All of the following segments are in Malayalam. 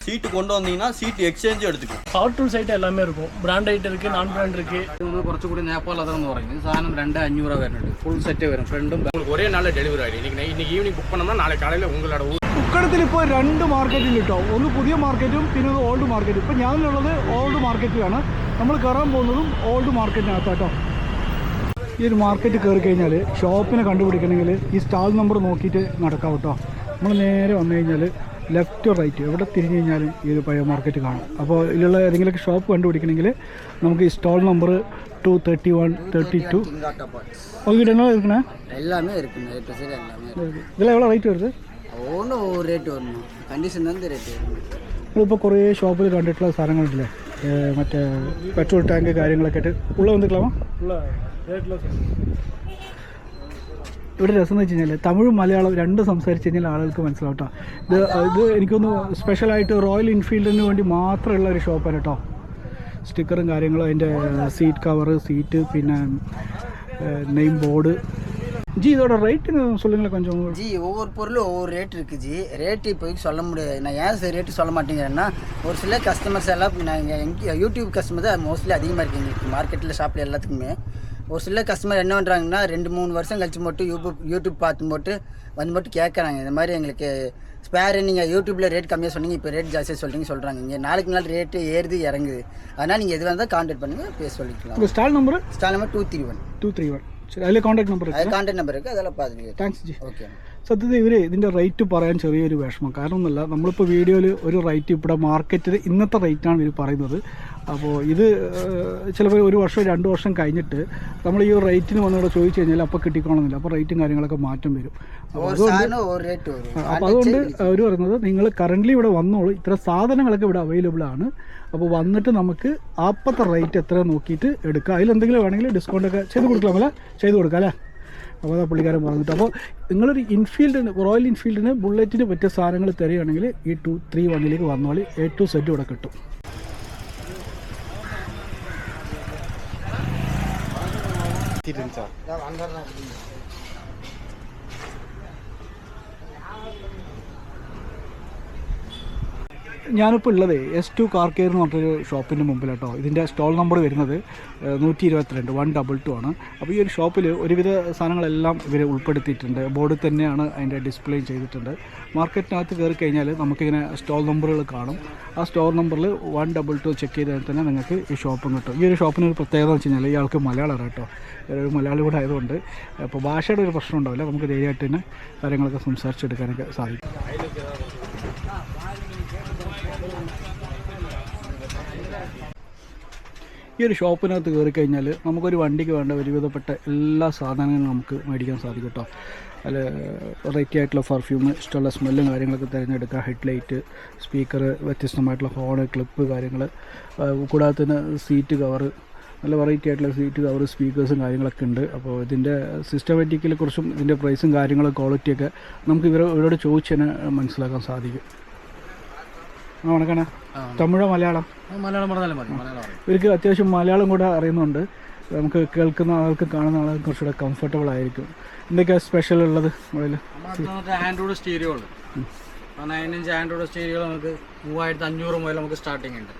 சீட்டு கொண்டு வந்தீங்கன்னா சீட்டு எக்ஸ்சேஞ்சும் எடுத்துக்கலாம் பவர் டூல்ஸ் ஐட்டம் எல்லாமே இருக்கும் பிராண்ட் ஐட்டம் இருக்குது நான் பிராண்ட் இருக்குது ഇത് നമ്മൾ കുറച്ചുകൂടി നേപ്പാൾ അതെന്ന് പറയും ഇത് സാധനം രണ്ട് അഞ്ഞൂറ് വരുന്നുണ്ട് ഫുൾ സെറ്റ് വരും ഫ്രണ്ടും உங்களுக்கு ஒரே நாளில் டெலிவரி ஆகிடும் இன்னைக்கு நை- இன்னைக்கு ஈவினிங் புக் பண்ணோம்னா நாளைக்கு காலையில் உங்களோட ஊர் ഉക്കടത്തിൽ ഇപ്പോൾ രണ്ട് മാർക്കറ്റിൽ കേട്ടോ ഒന്ന് പുതിയ മാർക്കറ്റും പിന്നെ ഒന്ന് ഓൾഡ് മാർക്കറ്റും ഇപ്പോൾ ഞാനുള്ളത് ഓൾഡ് മാർക്കറ്റിലാണ് നമ്മൾ കയറാൻ പോകുന്നതും ഓൾഡ് മാർക്കറ്റിനകത്താട്ടോ ഈ ഒരു മാർക്കറ്റ് കയറി കഴിഞ്ഞാൽ ഷോപ്പിനെ കണ്ടുപിടിക്കണമെങ്കിൽ ഈ സ്റ്റാൾ നമ്പർ നോക്കിയിട്ട് നടക്കാം കേട്ടോ നമ്മൾ നേരെ വന്നു കഴിഞ്ഞാൽ ലെഫ്റ്റ് റൈറ്റ് എവിടെ തിരിഞ്ഞു കഴിഞ്ഞാലും ഈ ഒരു പഴയ മാർക്കറ്റ് കാണും അപ്പോൾ ഇതിലുള്ള ഏതെങ്കിലുമൊക്കെ ഷോപ്പ് കണ്ടുപിടിക്കണമെങ്കിൽ നമുക്ക് ഈ stall number two thirty one thirty two உங்ககிட்ட என்ன இருக்குண்ணே எல்லாமே இருக்குங்க ஏ டு சைடு எல்லாமே இருக்கு இதெல்லாம் எவ்வளோ ரேட் வருது ஒவ்வொன்றும் ஒவ்வொரு ரேட்டு வரணும் கண்டிஷன் வந்து ரேட்டு வரும் നമ്മളിപ്പോൾ കുറേ ഷോപ്പിൽ കണ്ടിട്ടുള്ള സാധനങ്ങളില്ലേ ഏ, മറ്റേ പെട്രോൾ ടാങ്ക് കാര്യങ്ങളൊക്കെ ആയിട്ട് ഉള്ള വന്നിക്കലാമോ உள்ள ரேட்டில் ഇവിടെ രസം എന്ന് വെച്ച് കഴിഞ്ഞാൽ തമിഴും മലയാളം രണ്ടും സംസാരിച്ച് കഴിഞ്ഞാൽ ആളുകൾക്ക് മനസ്സിലാവും കേട്ടോ ഇത് ഇത് എനിക്കൊന്ന് സ്പെഷ്യലായിട്ട് റോയൽ എൻഫീൽഡിന് വേണ്ടി മാത്രമുള്ള ഒരു ഷോപ്പാണ് കേട്ടോ സ്റ്റിക്കറും കാര്യങ്ങളും അതിൻ്റെ സീറ്റ് കവറ് സീറ്റ് പിന്നെ നെയിം ബോർഡ് ஜி இதோட ரேட்டு சொல்லுங்களேன் கொஞ்சம் ஜி ஒவ்வொரு பொருளும் ஒவ்வொரு ரேட் இருக்கு ஜி ரேட்டு இப்போதைக்கு சொல்ல முடியாது நான் ஏன் சார் ரேட்டு சொல்ல மாட்டேங்கிறேன்னா ஒரு சில கஸ்டமர்ஸ் எல்லாம் நான் இங்கே எங்க யூடியூப் கஸ்டமர் தான் மோஸ்ட்லி அதிகமாக இருக்குது எங்களுக்கு மார்க்கெட்டில் ஷாப்பில் எல்லாத்துக்குமே ஒரு சில கஸ்டமர் என்ன பண்ணுறாங்கன்னா ரெண்டு மூணு வருஷம் கழிச்சு மட்டும் யூடியூப் யூடியூப் பார்த்து போட்டு வந்து மட்டும் கேட்குறாங்க இந்த மாதிரி எங்களுக்கு ஸ்பேர் நீங்கள் யூடியூப்பில் ரேட் கம்மியாக சொன்னீங்க இப்போ ரேட் ஜாஸ்தியாக சொல்கிறீங்க சொல்கிறாங்க இங்கே நாளுக்கு நாள் ரேட்டு ஏறுது இறங்குது. அதனால் நீங்கள் எதுவாக இருந்தால் காண்டாக்ட் பண்ணுங்கள் பேச சொல்லிக்கலாம். Stall number stall number two three one two three one சரி அதில் காண்டாக்ட் நம்பர் காண்டாக்ட் நம்பர் இருக்குது அதெல்லாம் பார்த்துட்டு தேங்க்ஸ் ஜி ஓகே സത്യത്തിൽ ഇവർ ഇതിന്റെ റേറ്റ് പറയാൻ ചെറിയൊരു വിഷമം. കാരണം ഒന്നുമല്ല നമ്മളിപ്പോൾ വീഡിയോയിൽ ഒരു റേറ്റ് ഇവിടെ മാർക്കറ്റിൽ ഇന്നത്തെ റേറ്റാണ് ഇവർ പറയുന്നത്. അപ്പോൾ ഇത് ചിലപ്പോൾ ഒരു വർഷം രണ്ട് വർഷം കഴിഞ്ഞിട്ട് നമ്മൾ ഈ റേറ്റിന് വന്നിവിടെ ചോദിച്ചു കഴിഞ്ഞാൽ അപ്പോൾ കിട്ടിക്കോണമെന്നില്ല അപ്പോൾ റേറ്റും കാര്യങ്ങളൊക്കെ മാറ്റം വരും. അപ്പോൾ അതുകൊണ്ട് അവർ പറയുന്നത് നിങ്ങൾ കറന്റ് ഇവിടെ വന്നോളൂ. ഇത്ര സാധനങ്ങളൊക്കെ ഇവിടെ അവൈലബിൾ ആണ്. അപ്പോൾ വന്നിട്ട് നമുക്ക് ആപ്പത്തെ റേറ്റ് എത്ര നോക്കിയിട്ട് എടുക്കാം. അതിലെന്തെങ്കിലും വേണമെങ്കിൽ ഡിസ്കൗണ്ടൊക്കെ ചെയ്ത് കൊടുക്കാം അല്ലേ? ചെയ്ത് കൊടുക്കാം അല്ലേ? അപ്പോൾ പുള്ളിക്കാരൻ പറഞ്ഞിട്ട്. അപ്പോൾ നിങ്ങളൊരു ഇൻഫീൽഡിന് റോയൽ ഇൻഫീൽഡിന് ബുള്ളറ്റിന് പറ്റിയ സാധനങ്ങൾ തരികയാണെങ്കിൽ ഈ ടു ത്രീ വണ്ണിലേക്ക് വന്നോളി. എ ടു സെറ്റ് ഇവിടെ കിട്ടും. ഞാനിപ്പോൾ ഉള്ളത് എസ് ടു കാർ കെയർ എന്ന് പറഞ്ഞൊരു ഷോപ്പിന്റെ മുമ്പിലാട്ടോ ഇതിന്റെ സ്റ്റോൾ നമ്പർ വരുന്നത് നൂറ്റി ഇരുപത്തിരണ്ട് വൺ ഡബിൾ ടു ആണ്. അപ്പോൾ ഈ ഒരു ഷോപ്പിൽ ഒരുവിധ സാധനങ്ങളെല്ലാം ഇവർ ഉൾപ്പെടുത്തിയിട്ടുണ്ട്. ബോർഡിൽ തന്നെയാണ് അതിന്റെ ഡിസ്പ്ലേ ചെയ്തിട്ടുണ്ട്. മാർക്കറ്റിനകത്ത് കയറി കഴിഞ്ഞാൽ നമുക്കിങ്ങനെ സ്റ്റോൾ നമ്പറുകൾ കാണും. ആ സ്റ്റോർ നമ്പറിൽ വൺ ഡബിൾ ടു ചെക്ക് ചെയ്താൽ തന്നെ നിങ്ങൾക്ക് ഈ ഷോപ്പും കിട്ടും. ഈ ഒരു ഷോപ്പിന് ഒരു പ്രത്യേകത എന്ന് വെച്ച് കഴിഞ്ഞാൽ ഇയാൾക്ക് മലയാളം കേട്ടോ ഒരു മലയാളി കൂടെ ആയതുകൊണ്ട് അപ്പോൾ ഭാഷയുടെ ഒരു പ്രശ്നം ഉണ്ടാവില്ല. നമുക്ക് ധൈര്യമായിട്ട് തന്നെ കാര്യങ്ങളൊക്കെ സംസാരിച്ചെടുക്കാനൊക്കെ സാധിക്കും. ഈ ഒരു ഷോപ്പിനകത്ത് കയറി കഴിഞ്ഞാൽ നമുക്കൊരു വണ്ടിക്ക് വേണ്ട ഒരുവിധപ്പെട്ട എല്ലാ സാധനങ്ങളും നമുക്ക് മേടിക്കാൻ സാധിക്കും കേട്ടോ. അതിൽ വെറൈറ്റി ആയിട്ടുള്ള പെർഫ്യൂം ഇഷ്ടമുള്ള സ്മെല്ലും കാര്യങ്ങളൊക്കെ തിരഞ്ഞെടുക്കുക. ഹെഡ്ലൈറ്റ് സ്പീക്കർ വ്യത്യസ്തമായിട്ടുള്ള ഫോൺ ക്ലിപ്പ് കാര്യങ്ങൾ കൂടാതെ തന്നെ സീറ്റ് കവർ നല്ല വെറൈറ്റി ആയിട്ടുള്ള സീറ്റ് കവർ സ്പീക്കേഴ്സും കാര്യങ്ങളൊക്കെ ഉണ്ട്. അപ്പോൾ ഇതിന്റെ സിസ്റ്റമാറ്റിക്കിനെ കുറിച്ചും ഇതിന്റെ പ്രൈസും കാര്യങ്ങളും ക്വാളിറ്റിയൊക്കെ നമുക്ക് ഇവരെ ഇവരോട് ചോദിച്ചു തന്നെ മനസ്സിലാക്കാൻ സാധിക്കും. വണക്കണേ തമിഴോ മലയാളം? മലയാളം പറഞ്ഞാലും മതി മലയാളം ഇവർക്ക് അത്യാവശ്യം മലയാളം കൂടെ അറിയുന്നുണ്ട്. നമുക്ക് കേൾക്കുന്ന ആൾക്ക് കാണുന്ന ആൾക്ക് കുറച്ചുകൂടെ കംഫർട്ടബിൾ ആയിരിക്കും. എന്തൊക്കെയാണ് സ്പെഷ്യൽ ഉള്ളത് ആൻഡ്രോയിഡ് സ്റ്റീരിയോ ഉണ്ട്. നയൻ ഇഞ്ച് ആൻഡ്രോയിഡ് സ്റ്റീരിയോ നമുക്ക് മൂവായിരത്തി അഞ്ഞൂറ് മുതൽ നമുക്ക് സ്റ്റാർട്ടിംഗ് ഉണ്ട്.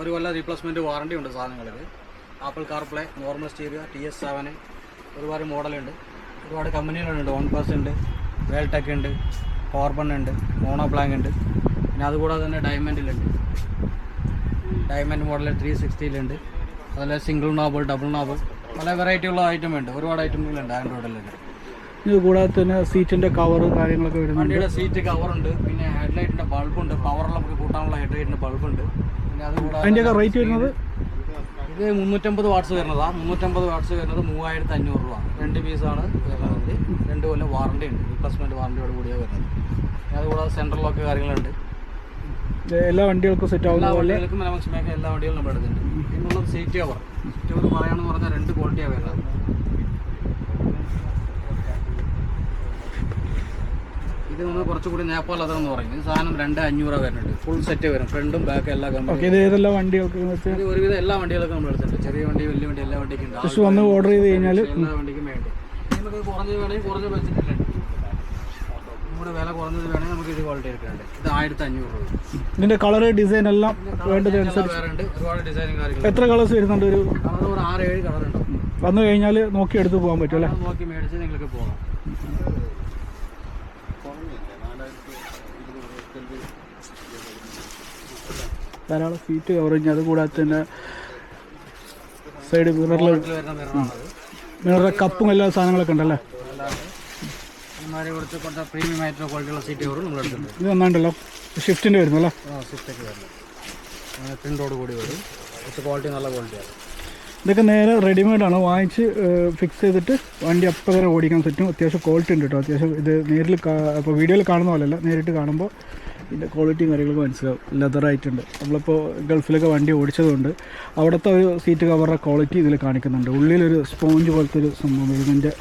ഒരു കൊല്ലം റീപ്ലേസ്മെന്റ് വാറണ്ടി ഉണ്ട് സാധനങ്ങളിൽ Apple CarPlay normal stereo T S seven ഒരുപാട് മോഡലുണ്ട് ഒരുപാട് കമ്പനികളുണ്ട് വൺ പ്ലസ് ഉണ്ട് വേൾടെക് ഉണ്ട് കോർബൺ ഉണ്ട് മോണോ ബ്ലാങ്ക് ഉണ്ട്. പിന്നെ അതുകൂടാതെ തന്നെ ഡയമണ്ടിലുണ്ട്. ഡയമണ്ട് മോഡൽ ത്രീ സിക്സ്റ്റിയിലുണ്ട്. അതുപോലെ സിംഗിൾ നോബ് ഡബിൾ നോബ് പല വെറൈറ്റി ഉള്ള ഐറ്റം ഉണ്ട്. ഒരുപാട് ഐറ്റങ്ങളുണ്ട് ആൻഡ്രോയിഡിലുണ്ട് ഇത് കൂടാതെ തന്നെ സീറ്റിന്റെ കവർ കാര്യങ്ങളൊക്കെ വരുന്നുണ്ട്. വണ്ടിയുടെ സീറ്റ് കവറുണ്ട് പിന്നെ ഹെഡ്ലൈറ്റിന്റെ ബൾബുണ്ട് പവർ നമുക്ക് കൂട്ടാനുള്ള ഹെഡ്ലൈറ്റിന്റെ ബൾബുണ്ട് പിന്നെ അതുകൂടാതെ അതിന്റെയൊക്കെ റേറ്റ് വരുന്നത്? ഇത് മുന്നൂറ്റമ്പത് വാട്ട്സ് വരുന്നതാ. മുന്നൂറ്റമ്പത് വാട്സ് വരുന്നത് മൂവായിരത്തി അഞ്ഞൂറ് രൂപ. രണ്ട് പീസാണ് വരുന്നത്. രണ്ട് കൊല്ലം വാറണ്ടി ഉണ്ട്. റീപ്ലേസ്മെന്റ് വാറണ്ടിയോട് കൂടിയാണ് വരുന്നത്. പിന്നെ അതുകൂടാതെ സെൻട്രൽ ലോക്ക് കാര്യങ്ങളുണ്ട്. എല്ലാ വണ്ടികൾക്കും സെറ്റ് ആവുന്ന പോലെ. എല്ലാ വണ്ടികളും നമ്മൾ എടുക്കുന്നുണ്ട് പിന്നുള്ളത് സീറ്റ് കവർ സീറ്റ് കവർ പറയുകയാണെന്ന് പറഞ്ഞാൽ രണ്ട് ക്വാളിറ്റിയാണ് വരുന്നത് ഇത് നമ്മൾ കുറച്ചുകൂടി നേപ്പാൾ അതെന്ന് പറയും. ഇത് സാധനം രണ്ട് അഞ്ഞൂറ് വരുന്നുണ്ട്. ഫുൾ സെറ്റ് വരും. ഫ്രണ്ടും ബാക്കും എല്ലാ കമ്പനി ഇത് ഏതെല്ലാം വണ്ടികൾക്ക് ഇത് ഒരുവിധം എല്ലാ വണ്ടികൾക്കും നമ്മൾ എടുത്തിട്ടുണ്ട്. ചെറിയ വണ്ടി വലിയ വണ്ടി എല്ലാ വണ്ടിക്കും വന്ന് ഓർഡർ ചെയ്ത് കഴിഞ്ഞാൽ എല്ലാ വണ്ടിക്കും വേണ്ടി? നമുക്ക് കുറഞ്ഞ് വേണമെങ്കിൽ കുറഞ്ഞ ബഡ്ജറ്റിലുണ്ട് കുറച്ചുകൂടി വില കുറഞ്ഞത് വേണമെങ്കിൽ നമുക്ക് ഇത് ക്വാളിറ്റി എടുക്കാനുണ്ട് ഇത് ആയിരത്തി അഞ്ഞൂറ് രൂപ. ഇതിന്റെ കളർ ഡിസൈൻ എല്ലാം വേണ്ടതനുസരിച്ച് വേറെ ഉണ്ട് ഒരുപാട് ഡിസൈനും കാര്യങ്ങളും എത്ര കളേഴ്സ് വരുന്നുണ്ട് ഒരു കളർ ഒരു ആറ് ഏഴ് കളർ ഉണ്ടാവും വന്നു കഴിഞ്ഞാൽ നോക്കി എടുത്ത് പോകാൻ പറ്റും അല്ലേ? അത് നോക്കി മേടിച്ച് നിങ്ങൾക്ക് പോകാം. ധാരാളം സീറ്റ് കവറിങ് അതുകൂടാതെ തന്നെ സൈഡ് മിററിൽ വരുന്ന നിറമാണത് മിററിലെ കപ്പും എല്ലാ സാധനങ്ങളൊക്കെ ഉണ്ടല്ലേ? അല്ലാതെ കൊടുത്ത് കുറച്ച് പ്രീമിയം ആയിട്ടുള്ള ക്വാളിറ്റിയുള്ള സീറ്റ് കവറും നമ്മൾ എടുത്തിട്ടുണ്ട്. ഇത് നന്നായിട്ടുണ്ടല്ലോ ഷിഫ്റ്റിന്റെ വരുന്നു അല്ലേ ആ സ്വിഫ്റ്റൊക്കെ വരുന്നത്. പ്രിന്റോട് കൂടി വരും. കുറച്ച് ക്വാളിറ്റി നല്ല ക്വാളിറ്റിയാണ് ഇതൊക്കെ നേരെ റെഡിമെയ്ഡ് ആണ്. വാങ്ങിച്ച് ഫിക്സ് ചെയ്തിട്ട് വണ്ടി അപ്പം തന്നെ ഓടിക്കാൻ പറ്റും. അത്യാവശ്യം ക്വാളിറ്റി ഉണ്ട് കേട്ടോ അത്യാവശ്യം ഇത് നേരിൽ ഇപ്പോൾ വീഡിയോയിൽ കാണുന്ന പോലെയല്ല നേരിട്ട് കാണുമ്പോൾ ഇതിന്റെ ക്വാളിറ്റിയും കാര്യങ്ങളൊക്കെ മനസ്സിലാവും. ലെതറായിട്ടുണ്ട് നമ്മളിപ്പോൾ ഗൾഫിലൊക്കെ വണ്ടി ഓടിച്ചതുകൊണ്ട് അവിടുത്തെ ഒരു സീറ്റ് കവറുടെ ക്വാളിറ്റി ഇതിൽ കാണിക്കുന്നുണ്ട്. ഉള്ളിലൊരു സ്പോഞ്ച് പോലത്തെ ഒരു സംഭവം ഇതിന്റെ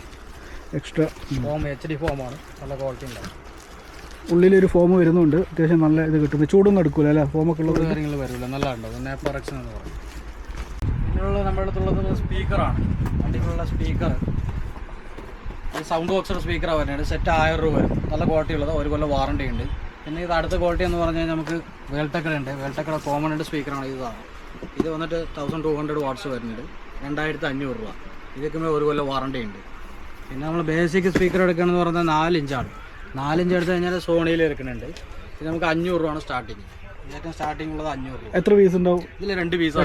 എക്സ്ട്രാ ഫോം എച്ച് ഡി ഫോമാണ് നല്ല ക്വാളിറ്റി ഉണ്ടാവും ഉള്ളിലൊരു ഫോം വരുന്നുണ്ട്. അത്യാവശ്യം നല്ല ഇത് കിട്ടുന്നു ചൂടൊന്നും എടുക്കൂല അല്ലേ? ഫോമൊക്കെ ഉള്ള കാര്യങ്ങൾ വരില്ല നല്ല ഉണ്ടാവും പിന്നെ പ്രൊഡക്ഷൻ എന്ന് പറയും. പിന്നെയുള്ള നമ്മുടെ അടുത്തുള്ളത് സ്പീക്കറാണ് വണ്ടിക്കുള്ള സ്പീക്കർ സൗണ്ട് ബോക്സർ സ്പീക്കറാണ് വരുന്നത്. സെറ്റ് ആയിരം രൂപ വരും. നല്ല ക്വാളിറ്റി ഉള്ളത്. ഒരു കൊല്ലം വാറണ്ടി ഉണ്ട്. പിന്നെ ഇത് അടുത്ത ക്വാളിറ്റി എന്ന് പറഞ്ഞാൽ കഴിഞ്ഞാൽ നമുക്ക് വേൾട്ടക്കടുണ്ട് ഉണ്ട്. വേൾടെക്കർ കോമൺ ഉണ്ട് സ്പീക്കറാണ് ഇതാണ് ഇത് വന്നിട്ട് തൗസൻഡ് ടു ഹൺഡ്രഡ് വാട്ട്സ് വരുന്നുണ്ട്. രണ്ടായിരത്തി അഞ്ഞൂറ് രൂപ. ഇതൊക്കെ ഒരു കൊല്ലം വാറണ്ടി ഉണ്ട്. പിന്നെ നമ്മൾ ബേസിക് സ്പീക്കർ എടുക്കണമെന്ന് പറഞ്ഞാൽ നാലിഞ്ചാണ് നാലിഞ്ച് എടുത്തു കഴിഞ്ഞാൽ സോണിയിൽ എടുക്കുന്നുണ്ട്. ഇത് നമുക്ക് അഞ്ഞൂറ് രൂപയാണ് സ്റ്റാർട്ടിങ് ഏറ്റവും സ്റ്റാർട്ടിംഗ് ഉള്ളത് അഞ്ഞൂറ് രൂപ. എത്ര പീസ് ഉണ്ടാവും? ഇതിൽ രണ്ട് പീസ്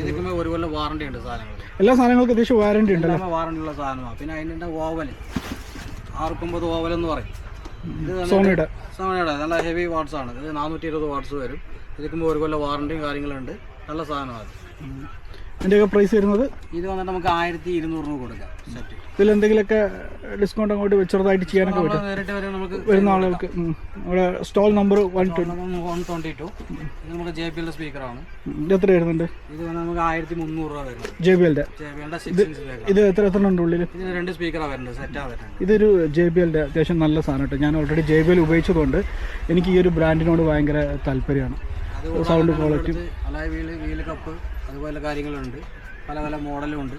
ഇതൊക്കെ ഒരു കൊല്ലം വാറണ്ടി ഉണ്ട് സാധനങ്ങൾ എല്ലാ സാധനങ്ങൾക്കും അത്യാവശ്യം വാറണ്ടി ഉണ്ടല്ലോ? എല്ലാം വാറണ്ടി ഉള്ള സാധനമാണ് പിന്നെ അതിന്റെ ഓവൽ ആർക്കൊമ്പത് ഓവൽ എന്ന് പറയും. സോണിയുടെ. സോണിയുടെ. നല്ല ഹെവി വാട്ട്സ് ആണ്. ഇത് നാനൂറ്റി ഇരുപത് വാട്ട്സ് വരും. ഇതിക്കുമ്പോൾ ഒരു കൊല്ലം വാറണ്ടിയും കാര്യങ്ങളുണ്ട് നല്ല സാധനമാണ് ഇതിന്റെയൊക്കെ പ്രൈസ് വരുന്നത്? ഇത് വന്നിട്ട് നമുക്ക് ആയിരത്തി ഇരുന്നൂറ് രൂപ കൊടുക്കാം. സെറ്റ് ഇതിൽ എന്തെങ്കിലുമൊക്കെ ഡിസ്കൗണ്ട് അങ്ങോട്ട് ചെറുതായിട്ട് ചെയ്യാനൊക്കെ പറ്റും. നേരിട്ട് വരെ നമുക്ക് വരുന്ന ആളുകൾക്ക് നമ്മുടെ stall number one one twenty two ഇത് നമുക്ക് ജെ പി എല്ലിന്റെ സ്പീക്കറാണ് ഇത് എത്ര വരുന്നുണ്ട്? ഇത് വന്ന് നമുക്ക് ആയിരത്തി മുന്നൂറ് രൂപ വരുന്നത് J B L J six inch speaker ഇത് എത്ര എത്ര ഉണ്ട് ഉള്ളിൽ ഇതിന് രണ്ട് സ്പീക്കറാണ് വരുന്നത്. സെറ്റാണ് വരുന്നത്. ഇതൊരു ജെ ബി എല്ലിന്റെ അത്യാവശ്യം നല്ല സാധനം കേട്ടോ. ഞാൻ ഓൾറെഡി ജെ ബി എൽ ഉപയോഗിച്ചതുകൊണ്ട് എനിക്ക് ഈ ഒരു ബ്രാൻഡിനോട് ഭയങ്കര താല്പര്യമാണ്. Sound quality alloy wheel wheel cup അതുപോലെ കാര്യങ്ങളുണ്ട്. പല പല മോഡലും ഉണ്ട്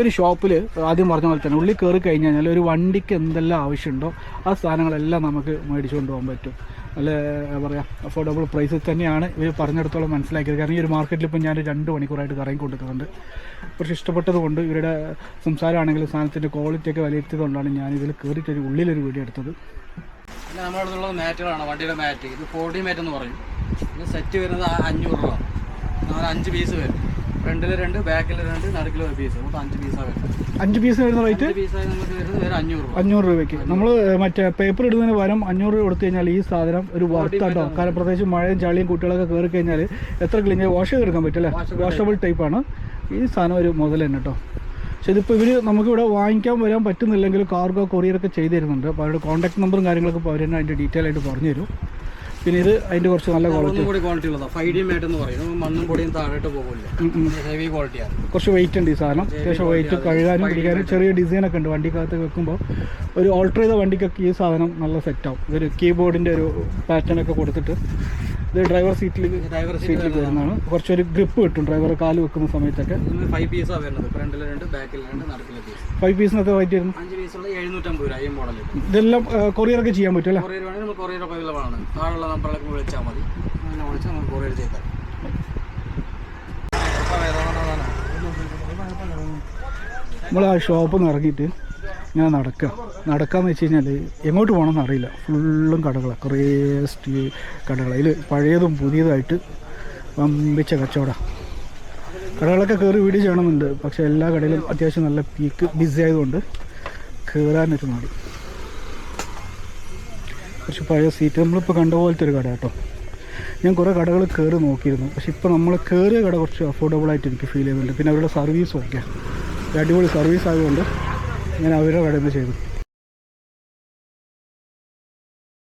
ഒരു ഷോപ്പിൽ ആദ്യം പറഞ്ഞ പോലെ തന്നെ ഉള്ളിൽ കയറി കഴിഞ്ഞ് കഴിഞ്ഞാൽ ഒരു വണ്ടിക്ക് എന്തെല്ലാം ആവശ്യമുണ്ടോ ആ സാധനങ്ങളെല്ലാം നമുക്ക് മേടിച്ചുകൊണ്ട് പോകാൻ പറ്റും. നല്ല എന്താ പറയുക അഫോർഡബിൾ പ്രൈസിൽ തന്നെയാണ് ഇവർ പറഞ്ഞിടത്തോളം മനസ്സിലാക്കിയത്. കാരണം ഈ ഒരു മാർക്കറ്റിൽ ഇപ്പം ഞാൻ രണ്ട് മണിക്കൂറായിട്ട് കറങ്ങി കൊടുക്കുന്നുണ്ട് കുറച്ച് ഇഷ്ടപ്പെട്ടത് കൊണ്ട് ഇവരുടെ സംസാരമാണെങ്കിലും സാധനത്തിന്റെ ക്വാളിറ്റി ഒക്കെ വിലയിരുത്തിയതുകൊണ്ടാണ് ഞാൻ ഇതിൽ കയറിയിട്ടൊരു ഉള്ളിലൊരു വീഡിയോ എടുത്തത്. പിന്നെ നമ്മുടെ അടുത്തുള്ളത് മാറ്റുകളാണ് വണ്ടിയുടെ മാറ്റ് ഇത് ഫോർഡി മാറ്റ് എന്ന് പറയും. ഇത് സെറ്റ് വരുന്നത് അഞ്ഞൂറ് രൂപ. നമ്മൾ അഞ്ച് പീസ് വരും. ഫ്രണ്ടിൽ രണ്ട് ബാക്കിൽ രണ്ട് നടുക്കിൽ ഒരു പീസ് മൊത്തം അഞ്ച് പീസാണ് വരുന്നത്. അഞ്ച് പീസ് വരുന്ന റേറ്റ് അഞ്ച് പീസായി നമുക്ക് വരുന്നത് വേറെ അഞ്ഞൂറ് രൂപ. അഞ്ഞൂറ് രൂപയ്ക്ക്. നമ്മൾ മറ്റേ പേപ്പർ ഇടുന്നതിന് പകരം അഞ്ഞൂറ് രൂപ കൊടുത്തു കഴിഞ്ഞാൽ ഈ സാധനം ഒരു വർത്താട്ടോ കാരണം പ്രത്യേകിച്ച് മഴയും ചളിയും കുട്ടികളൊക്കെ കയറി കഴിഞ്ഞാൽ എത്ര ക്ലീൻ വാഷ് ചെയ്ത് എടുക്കാൻ പറ്റില്ല വാഷബിൾ ടൈപ്പാണ് ഈ സാധനം ഒരു മുതൽ തന്നെ കേട്ടോ പക്ഷെ ഇതിപ്പോൾ ഇവർ നമുക്കിവിടെ വാങ്ങിക്കാൻ വരാൻ പറ്റുന്നില്ലെങ്കിൽ കാർഗോ കൊറിയറൊക്കെ ചെയ്തു തരുന്നുണ്ട് അപ്പോൾ അവരുടെ കോൺടാക്ട് നമ്പറും കാര്യങ്ങളൊക്കെ അവർ തന്നെ അതിന്റെ ഡീറ്റെയിൽ ആയിട്ട് പറഞ്ഞു തരും പിന്നെ ഇത് അതിന്റെ കുറച്ച് നല്ല ക്വാളിറ്റി കൂടി ക്വാളിറ്റി ഉള്ളതാണ് ഫൈവ് ഡി മാറ്റ് എന്ന് പറയും. മണ്ണും പൊടിയും താഴോട്ട് പോകില്ല. ഹെവി ക്വാളിറ്റിയാണ് കുറച്ച് വെയിറ്റ് ഉണ്ട് ഈ സാധനം. അത്യാവശ്യം വെയിറ്റ് കഴുകാനും പിടിക്കാനും ചെറിയ ഡിസൈനൊക്കെ ഉണ്ട് വണ്ടിക്കകത്ത് വെക്കുമ്പോൾ ഒരു ഓൾട്ടർ ചെയ്ത വണ്ടിക്കൊക്കെ ഈ സാധനം നല്ല സെറ്റാവും ഇതൊരു കീബോർഡിന്റെ ഒരു പാറ്റേൺ ഒക്കെ കൊടുത്തിട്ട് ഇത് ഡ്രൈവർ സീറ്റിൽ ഡ്രൈവർ സീറ്റിൽ വരുന്നതാണ്. കുറച്ചൊരു ഗ്രിപ്പ് കിട്ടും ഡ്രൈവർ കാൽ വെക്കുന്ന സമയത്തൊക്കെ. ഫൈവ് പീസാണ് വരുന്നത്. ഫ്രണ്ടിൽ രണ്ട് ബാക്കിൽ രണ്ട് നടുക്കിലെ പീസ് ഫൈവ് പീസിനൊക്കെ റേറ്റ് വരുന്നു അഞ്ച് പീസുള്ള എഴുന്നൂറ്റമ്പത് രൂപ ഈ മോഡലിൽ ഇതെല്ലാം കൊറിയറൊക്കെ ചെയ്യാൻ പറ്റും അല്ലേ? കൊറിയർ വേണമെങ്കിൽ കൊറിയർ താഴെയുള്ള നമ്പറിലേക്ക് വിളിച്ചാൽ മതി. അങ്ങനെ വിളിച്ചാൽ കൊറിയർ ചെയ്ത് തരാം. നമ്മൾ ആ ഷോപ്പിൽ നിന്ന് ഇറങ്ങിയിട്ട് ഞാൻ നടക്കുക. നടക്കാന്ന് വെച്ച് കഴിഞ്ഞാൽ എങ്ങോട്ട് പോകണമെന്ന് അറിയില്ല ഫുള്ളും കടകളാണ് കുറേ സ്റ്റീ കടകൾ അതിൽ പഴയതും പുതിയതായിട്ട് വമ്പിച്ച കച്ചവടം. കടകളൊക്കെ കയറി വീഡിയോ ചെയ്യണമെന്നുണ്ട്. പക്ഷേ എല്ലാ കടയിലും അത്യാവശ്യം നല്ല പീക്ക് ബിസി ആയതുകൊണ്ട് കയറാനൊക്കെ മാറി കുറച്ച് പഴയ സീറ്റ് നമ്മളിപ്പോൾ കണ്ട പോലത്തെ ഒരു കട കേട്ടോ ഞാൻ കുറേ കടകൾ കയറി നോക്കിയിരുന്നു. പക്ഷെ ഇപ്പോൾ നമ്മൾ കയറിയ കട കുറച്ച് അഫോർഡബിൾ ആയിട്ട് എനിക്ക് ഫീൽ ചെയ്യുന്നുണ്ട്. പിന്നെ അവരുടെ സർവീസ് ഒക്കെ. അടിപൊളി സർവീസ് ആയതുകൊണ്ട് ഞാൻ അവരുടെ നിന്ന് ചെയ്തു.